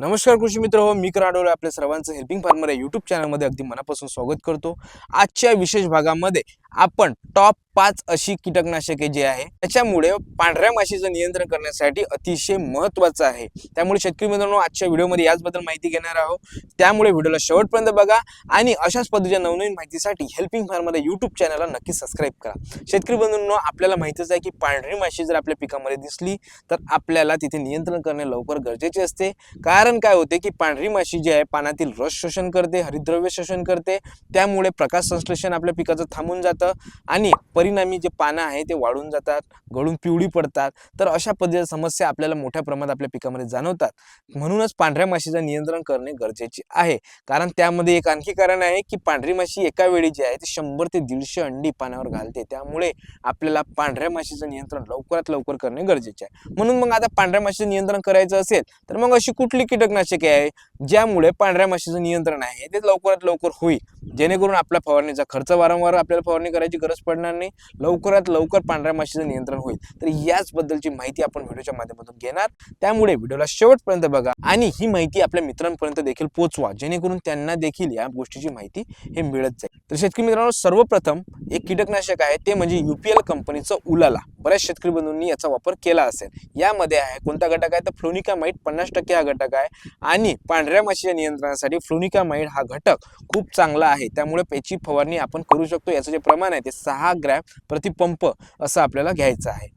नमस्कार कृषी मित्र हो मी कराडोळे आपल्या सर्वांचं हेल्पिंग फार्मर या युट्यूब चॅनलमध्ये अगदी मनापासून स्वागत करतो. आजच्या विशेष भागामध्ये आपण टॉप पाच अशी कीटकनाशके जी आहे त्याच्यामुळे पांढऱ्या माशीचं नियंत्रण करण्यासाठी अतिशय महत्त्वाचं आहे. त्यामुळे शेतकरी मित्रांनो आजच्या व्हिडिओमध्ये याचबद्दल माहिती घेणार आहोत. त्यामुळे व्हिडिओला शेवटपर्यंत बघा आणि अशाच पद्धतीच्या नवनवीन माहितीसाठी हेल्पिंग फार्मला युट्यूब चॅनलला नक्की सबस्क्राईब करा. शेतकरी बंधूंनो आपल्याला माहितीच आहे की पांढरी माशी जर आपल्या पिकामध्ये दिसली तर आपल्याला तिथे नियंत्रण करणे लवकर गरजेचे असते. कारण काय होते की पांढरी माशी जी आहे पानातील रस शोषण करते हरिद्रव्य शोषण करते. त्यामुळे प्रकाश संश्लेषण आपल्या पिकाचं थांबून जातं. आणि परिणामी जे पानं आहे ते वाढून जातात गळून पिवळी पडतात. तर अशा पद्धतीच्या समस्या आपल्याला मोठ्या प्रमाणात आपल्या पिकामध्ये जाणवतात. म्हणूनच पांढऱ्या माशीचं नियंत्रण करणे गरजेचे आहे. कारण त्यामध्ये एक आणखी कारण आहे की पांढरी माशी एका वेळी जी आहे ती शंभर ते दीडशे अंडी पानावर घालते. त्यामुळे आपल्याला पांढऱ्या माशीचं नियंत्रण लवकरात लवकर करणे गरजेचे आहे. म्हणून मग आता पांढऱ्या माशीचं नियंत्रण करायचं असेल तर मग अशी कुठली कीटकनाशके आहे ज्यामुळे पांढऱ्या माशीचं नियंत्रण आहे ते लवकरात लवकर होईल. जेणेकरून आपल्या फवारणीचा खर्च वारंवार आपल्याला फवारणी करायची गरज पडणार नाही. लवकरात लवकर पांढऱ्या माशीचं नियंत्रण होईल. तर याचबद्दलची माहिती आपण व्हिडिओच्या माध्यमातून घेणार. त्यामुळे व्हिडिओला शेवटपर्यंत बघा आणि ही माहिती आपल्या मित्रांपर्यंत देखील पोहोचवा. जेणेकरून त्यांना देखील या गोष्टीची माहिती हे मिळत जाईल. तर शेतकरी मित्रांनो सर्वप्रथम एक कीटकनाशक आहे. ते म्हणजे युपीएल कंपनीचं उलाला. बऱ्याच शेतकरी बंधूंनी याचा वापर केला असेल. यामध्ये आहे कोणता घटक आहे? तर फ्लोनिका माईट पन्नास टक्के हा घटक आहे. आणि पांढऱ्या माशीच्या नियंत्रणासाठी फ्लोनिका माईट हा घटक खूप चांगला आहे. त्यामुळे याची फवारणी आपण करू शकतो. याचं जे प्रमाण आहे ते सहा ग्रॅम प्रतिपंप असं आपल्याला घ्यायचं आहे.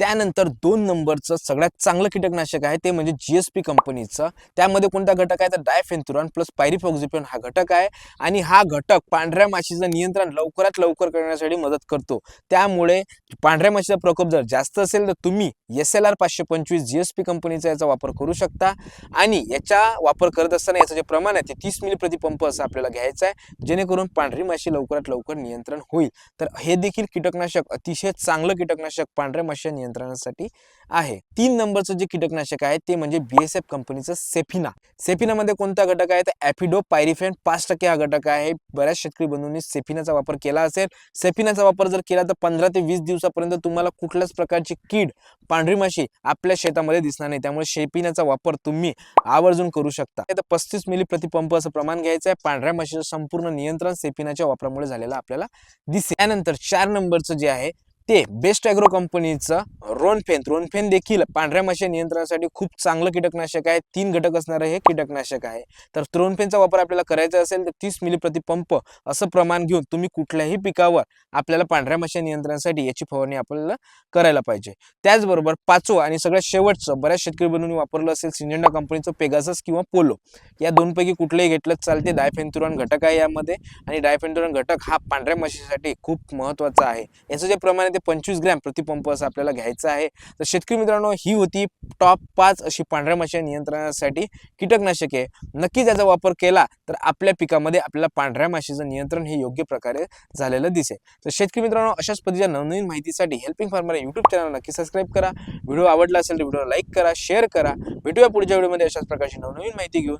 त्यानंतर दोन नंबरचं सगळ्यात चांगलं कीटकनाशक आहे ते म्हणजे जी एस पी कंपनीचं. त्यामध्ये कोणता घटक आहे? तर डायफेन्थुरॉन प्लस पायरिफॉक्झिपियन हा घटक आहे आणि हा घटक पांढऱ्या माशीचं नियंत्रण लवकरात लवकर करण्यासाठी मदत करतो. त्यामुळे पांढऱ्या माशीचा प्रकोप जर जास्त असेल तर तुम्ही एस एल आर पाचशे पंचवीस जी एस पी कंपनीचा याचा वापर करू शकता. आणि याचा वापर करत असताना याचं जे प्रमाण आहे ते तीस मिली प्रतिपंप असं आपल्याला घ्यायचं आहे जेणेकरून पांढरी माशी लवकरात लवकर नियंत्रण होईल. तर हे देखील कीटकनाशक अतिशय चांगलं कीटकनाशक पांढऱ्या माशी नियंत्रणासाठी आहे. तीन नंबरचं जे कीटकनाशक आहे ते म्हणजे बी एस एफ कंपनीचं सेफिना सेफिनामध्ये कोणता घटक आहे? तर ॲफिडो पायरिफेन पाच टक्के हा घटक आहे. बऱ्याच शेतकरी बंधूंनी सेफिनाचा वापर केला असेल. सेफिनाचा वापर जर केला तर पंधरा ते वीस दिवसापर्यंत तुम्हाला कुठल्याच प्रकारची कीड पांढरी माशी आपल्या शेतामध्ये दिसणार नाही. त्यामुळे शेपिनाचा वापर तुम्ही आवर्जून करू शकता. तर पस्तीस मिली प्रतिपंप असं प्रमाण घ्यायचं आहे. पांढऱ्या माशीचं संपूर्ण नियंत्रण सेफिनाच्या वापरामुळे झालेलं आपल्याला दिसेल. त्यानंतर चार नंबरचं जे आहे ते बेस्ट ॲग्रो कंपनीचं रोनफेन. रोनफेन देखील पांढऱ्या माशा नियंत्रणासाठी खूप चांगलं कीटकनाशक आहे. तीन घटक असणारं हे कीटकनाशक आहे. तर रोनफेनचा वापर आपल्याला करायचा असेल तर तीस मिली प्रतिपंप असं प्रमाण घेऊन तुम्ही कुठल्याही पिकावर आपल्याला पांढऱ्या माशा नियंत्रणासाठी याची फवारणी आपल्याला करायला पाहिजे. त्याचबरोबर पाचवं आणि सगळ्यात शेवटचं बऱ्याच शेतकरी बनवून वापरलं असेल सिंजेंडा कंपनीचं पेगासस किंवा पोलो या दोनपैकी कुठलंही घेतलं चालते. डायफेन्थुरॉन घटक आहे यामध्ये आणि डायफेन्थुरॉन घटक हा पांढऱ्या माशीसाठी खूप महत्त्वाचा आहे. याचं जे प्रमाण आहे ते पंचवीस ग्रॅम प्रतिपंप असं आपल्याला घ्यायचं आहे. तर शेतकरी मित्रांनो ही होती टॉप पाच अशी पांढऱ्या माशी नियंत्रणासाठी कीटकनाशके नक्कीच याचा वापर केला तर आपल्या पिकामध्ये आपल्याला पांढऱ्या माशीचं नियंत्रण हे योग्य प्रकारे झालेलं दिसेल. तर शेतकरी मित्रांनो अशाच पद्धतीच्या नवनवीन माहितीसाठी हेल्पिंग फार्मर युट्यूब चॅनल नक्की सबस्क्राईब करा. व्हिडिओ आवडला असेल तर व्हिडिओ लाईक करा शेअर करा. भेटूया पुढच्या व्हिडिओमध्ये अशाच प्रकारची नवनवीन माहिती घेऊन.